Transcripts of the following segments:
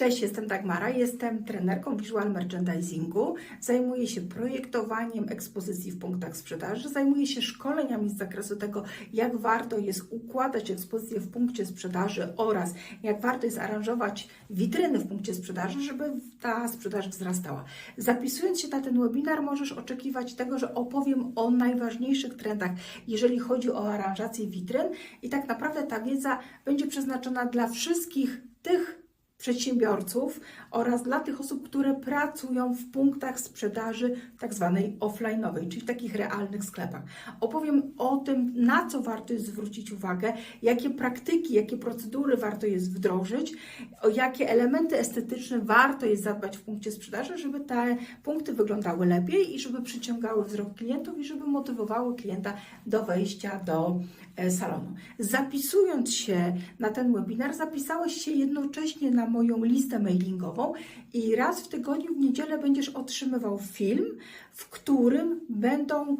Cześć, jestem Dagmara, jestem trenerką visual merchandisingu. Zajmuję się projektowaniem ekspozycji w punktach sprzedaży, zajmuję się szkoleniami z zakresu tego, jak warto jest układać ekspozycję w punkcie sprzedaży oraz jak warto jest aranżować witryny w punkcie sprzedaży, żeby ta sprzedaż wzrastała. Zapisując się na ten webinar, możesz oczekiwać tego, że opowiem o najważniejszych trendach, jeżeli chodzi o aranżację witryn, i tak naprawdę ta wiedza będzie przeznaczona dla wszystkich tych przedsiębiorców oraz dla tych osób, które pracują w punktach sprzedaży tak zwanej offline'owej, czyli w takich realnych sklepach. Opowiem o tym, na co warto jest zwrócić uwagę, jakie praktyki, jakie procedury warto jest wdrożyć, o jakie elementy estetyczne warto jest zadbać w punkcie sprzedaży, żeby te punkty wyglądały lepiej i żeby przyciągały wzrok klientów i żeby motywowały klienta do wejścia do e, salonu. Zapisując się na ten webinar, zapisałeś się jednocześnie na moją listę mailingową i raz w tygodniu w niedzielę będziesz otrzymywał film, w którym będą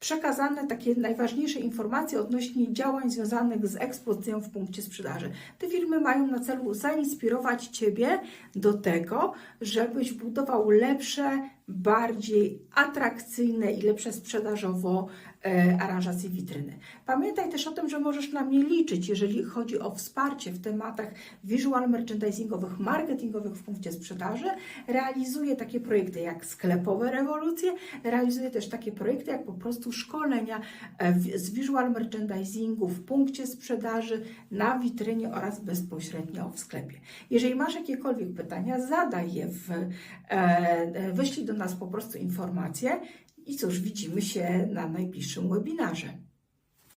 przekazane takie najważniejsze informacje odnośnie działań związanych z ekspozycją w punkcie sprzedaży. Te filmy mają na celu zainspirować Ciebie do tego, żebyś budował lepsze, bardziej atrakcyjne i lepsze sprzedażowo e, aranżacje witryny. Pamiętaj też o tym, że możesz na mnie liczyć, jeżeli chodzi o wsparcie w tematach visual merchandisingowych, marketingowych w punkcie sprzedaży. Realizuję takie projekty jak sklepowe rewolucje, realizuję też takie projekty jak po prostu szkolenia e, z visual merchandisingu w punkcie sprzedaży, na witrynie oraz bezpośrednio w sklepie. Jeżeli masz jakiekolwiek pytania, zadaj je w, e, e, wyślij do nas po prostu informacje i cóż, widzimy się na najbliższym webinarze.